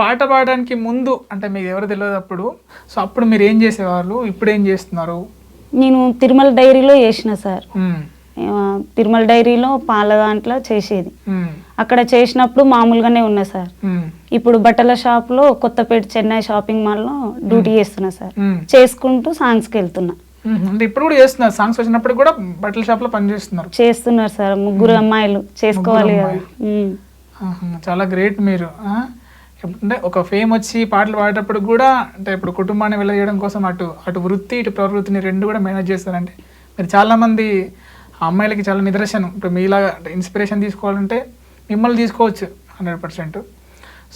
పాట పాడడానికి ముందు అంటే మీకు ఎవరు తెలియదు అప్పుడు సో అప్పుడు మీరు ఏం చేసేవాళ్ళు? ఇప్పుడు ఏం చేస్తున్నారు? నేను తిరుమల డైరీలో చేసిన సార్. తిరుమల డైరీలో పాల దాంట్లో చేసేది. అక్కడ చేసినప్పుడు మామూలుగానే ఉన్నా సార్. ఇప్పుడు బట్టల షాప్లో కొత్తపేట చెన్నై షాపింగ్ మాల్లో డ్యూటీ చేస్తున్నా సార్. చేసుకుంటూ సాంగ్స్కి వెళ్తున్నా. మ్మ్. అంటే ఇప్పుడు కూడా చేస్తున్నారు. సాంగ్స్ వచ్చినప్పుడు కూడా బట్టల షాప్లో పనిచేస్తున్నారు. చేస్తున్నారు సార్. ముగ్గురు అమ్మాయిలు. చేసుకోవాలి కదా. చాలా గ్రేట్ మీరు? అంటే ఒక ఫేమ్ వచ్చి పాటలు పాడేటప్పుడు కూడా అంటే ఇప్పుడు కుటుంబాన్ని వెళ్ళజేయడం కోసం అటు అటు వృత్తి ఇటు ప్రవృత్తిని రెండు కూడా మేనేజ్ చేస్తారంటే మీరు చాలా మంది అమ్మాయిలకి చాలా నిదర్శనం. ఇప్పుడు మీలాగా ఇన్స్పిరేషన్ తీసుకోవాలంటే మిమ్మల్ని తీసుకోవచ్చు హండ్రెడ్ పర్సెంట్.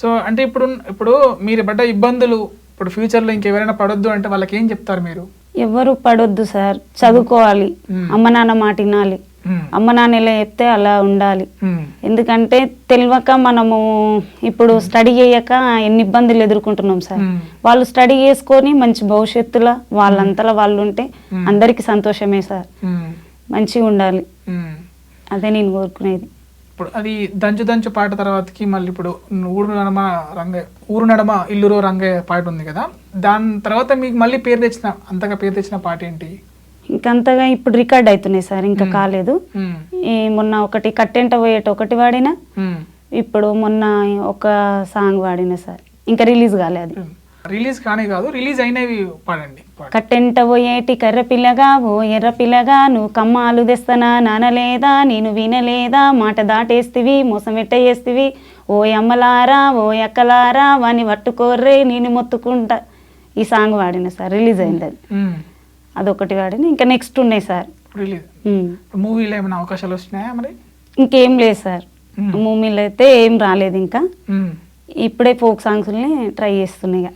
సో అంటే ఇప్పుడు ఇప్పుడు మీరు పడ్డ ఇబ్బందులు ఇప్పుడు ఫ్యూచర్లో ఇంకెవరైనా పడొద్దు అంటే వాళ్ళకి ఏం చెప్తారు మీరు? ఎవ్వరు పడొద్దు సార్. చదువుకోవాలి. అమ్మ నాన్న మాట వినాలి. అమ్మ నాన్న ఎలా చెప్తే అలా ఉండాలి. మ్మ్. ఎందుకంటే తెలియక మనము ఇప్పుడు స్టడీ చేయక ఎన్ని ఇబ్బందులు ఎదుర్కొంటున్నాం సార్. వాళ్ళు స్టడీ చేసుకొని మంచి భవిష్యత్తులో వాళ్ళంతలా వాళ్ళు ఉంటే అందరికీ సంతోషమే సార్. మంచిగా ఉండాలి. అదే నేను కోరుకునేది. ఇప్పుడు అది దంచు దంచు పాట తర్వాతకి మళ్ళీ ఇప్పుడు ఊరు నడమ రంగ ఊరు నడమ ఇల్లురో రంగయ్య పాట ఉంది కదా. దాని తర్వాత మీకు మళ్ళీ పేరు తెచ్చిన అంతగా పేరు తెచ్చిన పాట ఏంటి? ఇంకంతగా ఇప్పుడు రికార్డ్ అవుతున్నాయి సార్ ఇంకా కాలేదు. ఈ మొన్న ఒకటి కట్టెంట పోయేట ఒకటి వాడిన. ఇప్పుడు మొన్న ఒక సాంగ్ వాడిన సార్ ఇంకా రిలీజ్ కాలే అది రిలీజ్ కానీ కాదు రిలీజ్ అయినవి పాడండి. కట్టెంట పోయేటి కర్ర పిల్లగా ఓ ఎర్ర పిల్లగా నువ్వు కమ్మాలు తెస్తనా నానలేదా నేను వినలేదా మాట దాటేస్తివి మోసం ఎట్ట చేస్తివి ఓ అమ్మలారా ఓ ఎక్కలారా వాని పట్టుకోర్రే నేను మొత్తుకుంటా ఈ సాంగ్ వాడిన సార్ రిలీజ్ అయింది అది. అదొకటి వాడిన. ఇంకా నెక్స్ట్ ఉన్నాయి సార్. మూవీలో ఏమైనా అవకాశాలు వచ్చినాయా మరి? ఇంకేం లేదు సార్. మూవీలో అయితే ఏం రాలేదు ఇంకా. ఇప్పుడే ఫోక్ సాంగ్స్ని ట్రై చేస్తున్నాయి.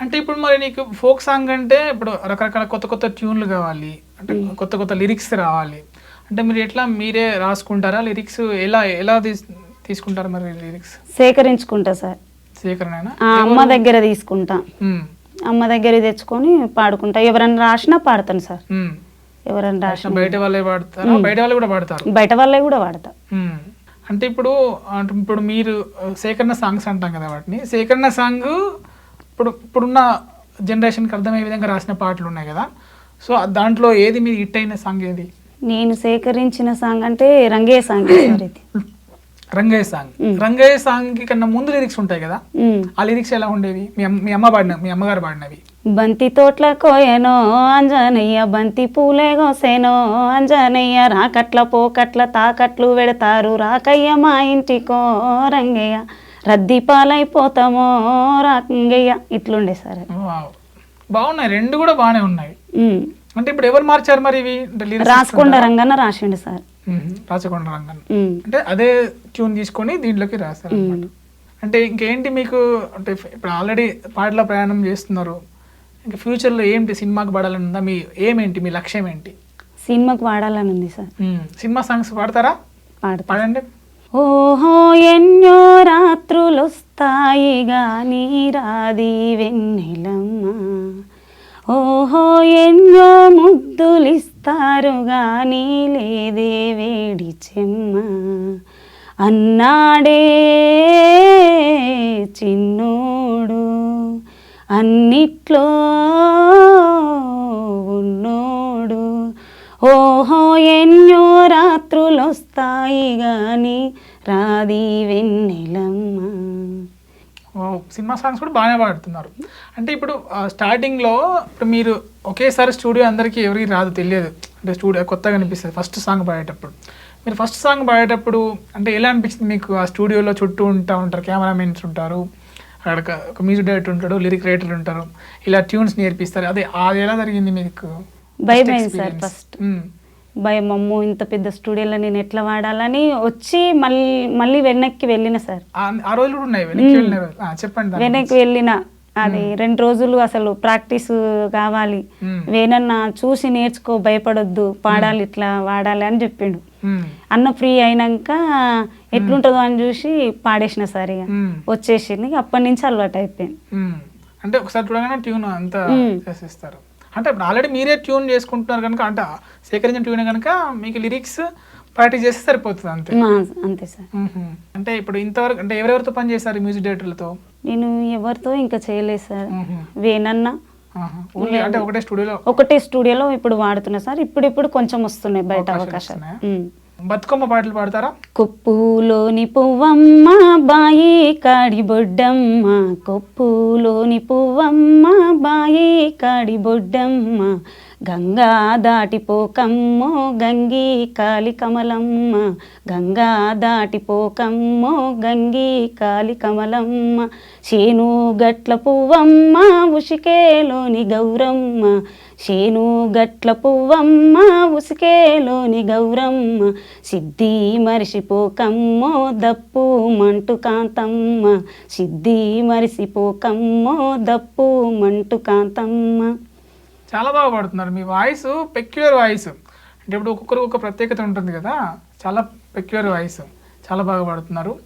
అంటే ఇప్పుడు మరి నీకు ఫోక్ సాంగ్ అంటే ఇప్పుడు రకరకాల కొత్త కొత్త ట్యూన్లు కావాలి. అంటే కొత్త కొత్త లిరిక్స్ రావాలి. అంటే మీరు ఎట్లా మీరే రాసుకుంటారా? లిరిక్స్ ఎలా ఎలా తీస్- తీసుకుంటారు మరి లిరిక్స్? సేకరించుకుంటా సార్. సేకరణనా? ఆ అమ్మ దగ్గర తీసుకుంటా. అమ్మ దగ్గర తెచ్చుకొని పాడుకుంటా. ఎవరైనా రాసినా పాడతాను సార్. ఎవరైనా రాసిన బయట వాళ్ళే పాడతారా? బయట వాళ్ళు కూడా పాడతారు? బయట వాళ్ళే కూడా మ్మ్. అంటే ఇప్పుడు అంటే ఇప్పుడు మీరు సేకరణ సాంగ్స్ అంటాం కదా వాటిని. సేకరణ సాంగ్ ఇప్పుడు ఇప్పుడున్న జనరేషన్కి అర్థమయ్యే విధంగా రాసిన పాటలు ఉన్నాయి కదా. సో దాంట్లో ఏది మీరు హిట్ అయిన సాంగ్ ఏది? నేను సేకరించిన సాంగ్ అంటే రంగయ్య సాంగ్ సార్ ఇది. రంగయ్య సాంగ్. రంగయ్య సాంగ్ కన్నా ముందు లిరిక్స్ ఉంటాయి కదా. ఆ లిరిక్స్ ఎలా ఉండేవి? మీ అమ్మ మీ అమ్మ పాడిన మీ అమ్మగారు పాడినవి. బంతి తోట్ల కోయనో అంజనయ్య బంతి పూలే గోసేనో అంజనయ్య రాకట్ల పోకట్ల తాకట్లు పెడతారు. రాకయ్య మా ఇంటికో రంగయ్య రద్దీ పాలైపోతామో రంగయ్య. ఇట్లుండే సార్. బాగున్నాయి. రెండు కూడా బాగానే ఉన్నాయి. అంటే ఇప్పుడు ఎవరు మార్చారు మరి ఇవి? రాసుకొండ రంగన్న రాసిండు సార్. రాచకొండ రంగన్. అంటే అదే ట్యూన్ తీసుకొని దీంట్లోకి రాస్తారు అనమాట అంటే ఇంకేంటి మీకు అంటే ఇప్పుడు ఆల్రెడీ పాటల ప్రయాణం చేస్తున్నారు. ఇంకా ఫ్యూచర్లో ఏంటి సినిమాకి పడాలని ఉందా? మీ ఏమేంటి మీ లక్ష్యం ఏంటి? సినిమాకి వాడాలని ఉంది సార్. సినిమా సాంగ్స్ పాడతారా? పాడతా. పాడండి. ఓహో ఎన్నో రాత్రులొస్తాయి గాని రాది వెన్నెలమ్మ. ఓహో ఎన్నో ముద్దులిస్తారు గాని లేదే వేడి చెమ్మ. అన్నాడే చిన్నోడు అన్నిట్లో ఉన్నోడు. ఓహో ఎన్నో రాత్రులొస్తాయి గాని రాది వెన్నెలమ్మ. సినిమా సాంగ్స్ కూడా బాగానే పాడుతున్నారు. అంటే ఇప్పుడు స్టార్టింగ్లో ఇప్పుడు మీరు ఒకేసారి స్టూడియో అందరికీ ఎవరికి రాదు తెలియదు. అంటే స్టూడియో కొత్తగా అనిపిస్తుంది ఫస్ట్ సాంగ్ పాడేటప్పుడు. మీరు ఫస్ట్ సాంగ్ పాడేటప్పుడు అంటే ఎలా అనిపించింది మీకు? ఆ స్టూడియోలో చుట్టూ ఉంటా ఉంటారు కెమెరామెన్స్ ఉంటారు అక్కడ ఒక- మ్యూజిక్ డైరెక్టర్ ఉంటాడు లిరిక్ రైటర్ ఉంటారు. ఇలా ట్యూన్స్ నేర్పిస్తారు. అదే అది ఎలా జరిగింది మీకు? భయం సార్. ఫస్ట్. భయం అమ్మో ఇంత పెద్ద స్టూడియోలో నేను ఎట్లా వాడాలని వచ్చి మళ్ళీ మళ్ళీ వెనక్కి వెళ్ళిన సార్. ఆ- ఆ రోజులు కూడా ఉన్నాయి వెనక్కి వెళ్ళిన చెప్పండి వెనక్కి వెళ్ళిన అది రెండు రోజులు అసలు ప్రాక్టీస్ కావాలి. వేనన్నా చూసి నేర్చుకో భయపడొద్దు పాడాలి ఇట్లా వాడాలి అని చెప్పిండు. అన్న ఫ్రీ అయినాక ఎట్లుంటుందో అని చూసి పాడేసిన సార్ ఇక. వచ్చేసింది అప్పటి నుంచి అలవాటు అయిపోయింది. అంటే ఒకసారి చూడగానే ట్యూన్ అంతా చేసేస్తారు. అంటే ఇప్పుడు ఆల్రెడీ మీరే ట్యూన్ చేసుకుంటున్నారు కనుక అంటే సేకరించిన ట్యూన్ కనుక మీకు లిరిక్స్ ప్రాక్టీస్ చేస్తే సరిపోతుంది అంతే. అంతే సార్. అంటే ఇప్పుడు ఇంతవరకు అంటే ఎవరెవరితో పని చేశారు మ్యూజిక్ డైరెక్టర్లతో? నేను ఎవరితో ఇంకా చేయలేదు సార్. వేనన్న అంటే ఒకటే స్టూడియోలో ఒకటే స్టూడియోలో ఇప్పుడు వాడుతున్నా సార్. ఇప్పుడు ఇప్పుడు కొంచెం వస్తున్నాయి బయట అవకాశాలు. బతుకమ్మ పాటలు పాడతారా? కొప్పులోని పువ్వమ్మ బాయి కాడి బొడ్డమ్మ. కొప్పులోని పువ్వమ్మ బాయి కాడి బొడ్డమ్మ. గంగా దాటిపోకమ్మో గంగి కాలి కమలమ్మ గంగా దాటిపోకమ్మో గంగి కాలి కమలమ్మ శేను గట్ల పువ్వమ్మ ఉసికేలోని గౌరమ్మ. శేను గట్ల పువ్వమ్మ ఉసికేలోని గౌరమ్మ. సిద్ధి మరిసిపోకమ్మో దప్పు మంటు కాంతమ్మ సిద్ధి మరిసిపోకమ్మో దప్పు మంటు కాంతమ్మ చాలా బాగా పాడుతున్నారు. మీ వాయిస్ పెక్యులర్ వాయిస్. అంటే ఇప్పుడు ఒక్కొక్కరు ఒక ప్రత్యేకత ఉంటుంది కదా. చాలా పెక్యులర్ వాయిస్. చాలా బాగా పాడుతున్నారు.